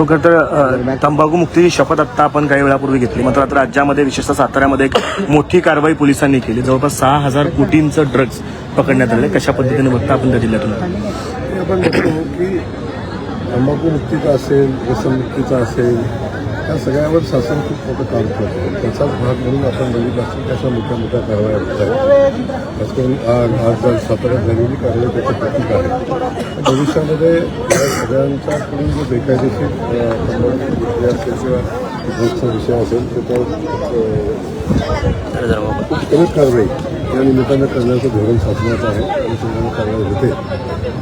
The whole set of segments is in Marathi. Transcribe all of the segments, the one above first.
हो, खरं तर तंबाखू मुक्तीची शपथ आता आपण काही वेळापूर्वी घेतली. मात्र आता राज्यामध्ये विशेषतः साताऱ्यामध्ये एक मोठी कारवाई पोलिसांनी केली. जवळपास सहा हजार कोटींचं ड्रग्ज पकडण्यात आले कशा पद्धतीने बघता आपण त्या जिल्ह्यातून? आपण बघतो की तंबाखू मुक्तीचा असेल व्यसनमुक्तीचा असेल या सगळ्यावर शासन खूप मोठं काम करतं. त्याचाच भाग म्हणून आपण बघितलं असेल त्याच्या मोठ्या मोठ्या कारवाया होत आहेत. खास करून आज साताऱ्यात झालेली कारवाई त्याचं प्रतीक आहे. भविष्यामध्ये या सगळ्यांचा पुढील जो बेकायदेशीर अ, तंबाखू असेल किंवा ड्रग्सचा विषय असेल त्याच्यावर अ, कडक कारवाई या निमित्तानं करण्याचं धोरण शासनाचं आहे आणि सगळ्यांना कारवाई होते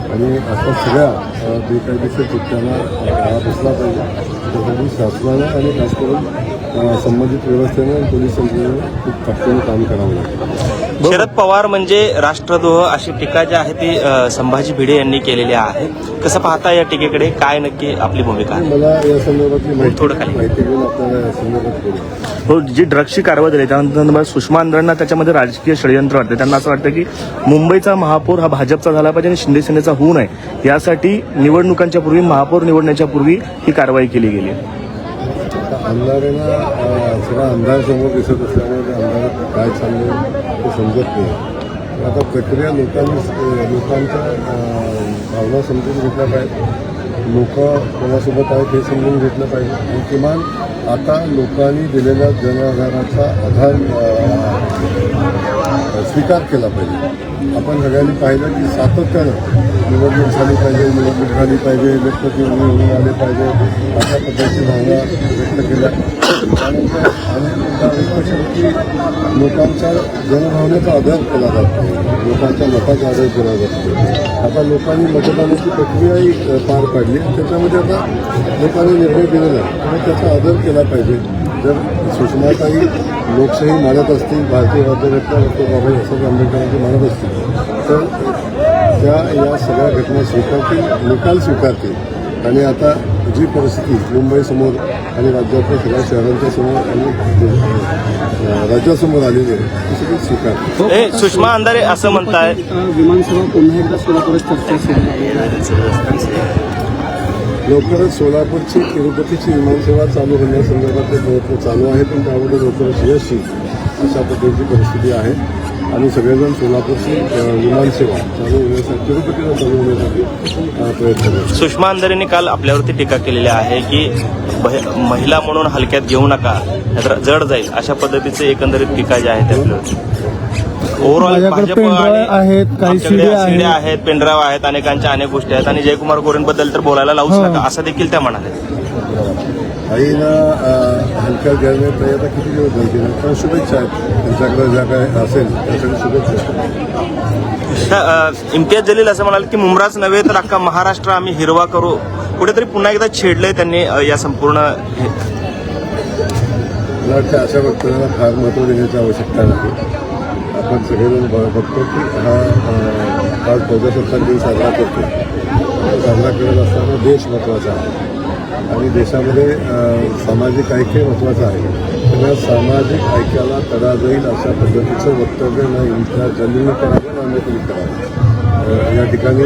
आणि आता सगळ्या बेकायदेशीर कृत्यांना आळा बसला पाहिजे त्यासाठी शासनानं आणि खास करून संबंधित व्यवस्थेनं आणि पोलीस यंत्रणेनं खूप ताकदीनं काम करावं लागेल शरद पवार म्हणजे राष्ट्रद्रोह अशी टीका जी आहे ती संभाजी भिडे यांनी केलेली आहे. कसं पाहता या टीकेकडे? काय नक्की आपली भूमिका? आहे मला या संदर्भातली माहिती थोडं हो जी ड्रग्सची कारवाई झाली त्यानंतर सुषमा अंधांना त्याच्यामध्ये राजकीय षडयंत्र वाटते. त्यांना असं वाटतं की मुंबईचा महापौर हा भाजपचा झाला पाहिजे आणि शिंदे सेनेचा होऊ नये. यासाठी निवडणुकांच्या पूर्वी महापौर निवडण्याच्या पूर्वी ही कारवाई केली गेली. अंधारांना सगळा अंधार समोर दिसत असल्यामुळे अंधारात काय चाललंय? ते समजत नाही. आता प्रक्रिया लोकांनी लोकांच्या भावना समजून घेतल्या पाहिजे. लोक कोणासोबत आहेत हे समजून घेतलं पाहिजे. आणि किमान आता लोकांनी दिलेल्या जनाधाराचा आधार स्वीकार केला पाहिजे. आपण सगळ्यांनी पाहिलं की सातत्यानं निवडणूक झाली पाहिजे निवडणूक झाली पाहिजे व्यक्त केली आले पाहिजे अशा पद्धतीची भावना व्यक्त केल्या. त्यानंतर अनेक लोकांच्या जनभावनेचा आदर केला जातो. लोकांच्या मताचा आदर केला जातो. आता लोकांनी मतदानाची प्रक्रियाही पार पाडली. त्याच्यामध्ये आता लोकांनी निर्णय दिलेला आणि त्याचा आदर केला पाहिजे. जर सुषमाताई लोकशाही मानत असतील भारतीय राज्यघटना डॉक्टर बाबासाहेब आंबेडकरांची मानत असतील तर त्या या सगळ्या घटना स्वीकारतील निकाल स्वीकारतील. आणि आता जी परिस्थिती मुंबईसमोर आणि राज्यातल्या सगळ्या शहरांच्या समोर आणि राज्यासमोर आलेली आहे ती सगळी स्वीकारतील. हे सुषमा अंधारे असं म्हणताय. विमानसेवा पुन्हा एकदा सोलापुरात चर्चा सुरू आहे. लवकरच सोलापूरची तिरुपतीची विमानसेवा चालू होण्यासंदर्भातले प्रयत्न चालू आहेत पण त्यामध्ये लवकरच यश येईल. अशा पद्धतीची परिस्थिती आहे. आणि सगळेजण सोलापूरची विमानसेवा चालू होण्यासाठी तिरुपतीला चालू होण्यासाठी प्रयत्न करतात. सुषमा अंधारेंनी काल आपल्यावरती टीका केलेली आहे की महिला म्हणून हलक्यात घेऊ नका नाहीतर जड जाईल अशा पद्धतीचे एकंदरीत टीका जी आहे त्याच्यावरती ओव्हरऑल भाजप आहेत, काही आहेत. आहेत अनेकांच्या अनेक गोष्टी आहेत. आणि जयकुमार गोरेंबद्दल तर बोलायला लावूच हो. नका असं देखील त्या म्हणाले आईला अ, हलक्या घ्यायला आता किती दिवस जायचे तर शुभेच्छा आहेत त्यांच्याकडे ज्या काय असेल त्यासाठी शुभेच्छा इम्तियाज जलील असं म्हणाले की मुंब्राच नव्हे तर अख्खा महाराष्ट्र आम्ही हिरवा करू कुठेतरी पुन्हा एकदा छेडलंय त्यांनी या संपूर्ण हे- मला वाटतं अशा वक्तव्याला फार महत्त्व देण्याची आवश्यकता नाही आपण सगळेजण बघतो की हा आज प्रजासत्ताक दिन साजरा करतो साजरा करत असताना देश महत्त्वाचा आहे आणि देशामध्ये सामाजिक ऐक्य महत्त्वाचं आहे. त्यांना सामाजिक ऐक्याला तडा जाईल अशा पद्धतीचं वक्तव्य न इम्तियाज जलीलने करावं ना अन्य करावं या ठिकाणी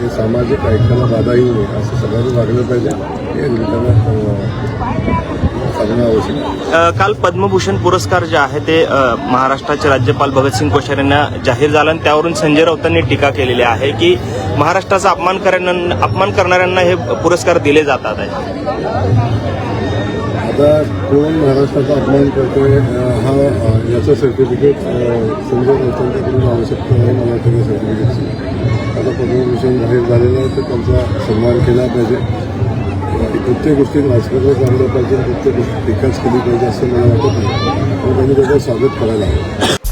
हे सामाजिक ऐक्याला बाधा येऊ नये असं सगळ्यांनी वागलं पाहिजे. हे काल पद्मभूषण पुरस्कार जे आहे ते महाराष्ट्राचे राज्यपाल भगतसिंग कोश्यारी यांना जाहीर झाला आणि त्यावरून संजय राऊतांनी टीका केलेली आहे की महाराष्ट्राचा अपमान करण्या अपमान करणाऱ्यांना हे पुरस्कार दिले जातात. आहे आता कोण महाराष्ट्राचा अपमान करतोय अं, हा याचं सर्टिफिकेट संजय राऊतांच्याकडून आवश्यकता आहे मला तरी सर्टिफिकेटची आता पद्मभूषण जाहीर झालेलं आहे तर त्यांचा सन्मान केला पाहिजे. प्रत्येक गोष्टीत राजकारण चांगलं पाहिजे प्रत्येक गोष्टी विकास केली पाहिजे असं मला वाटत नाही. पण त्यांनी त्याचं स्वागत करायला हवं.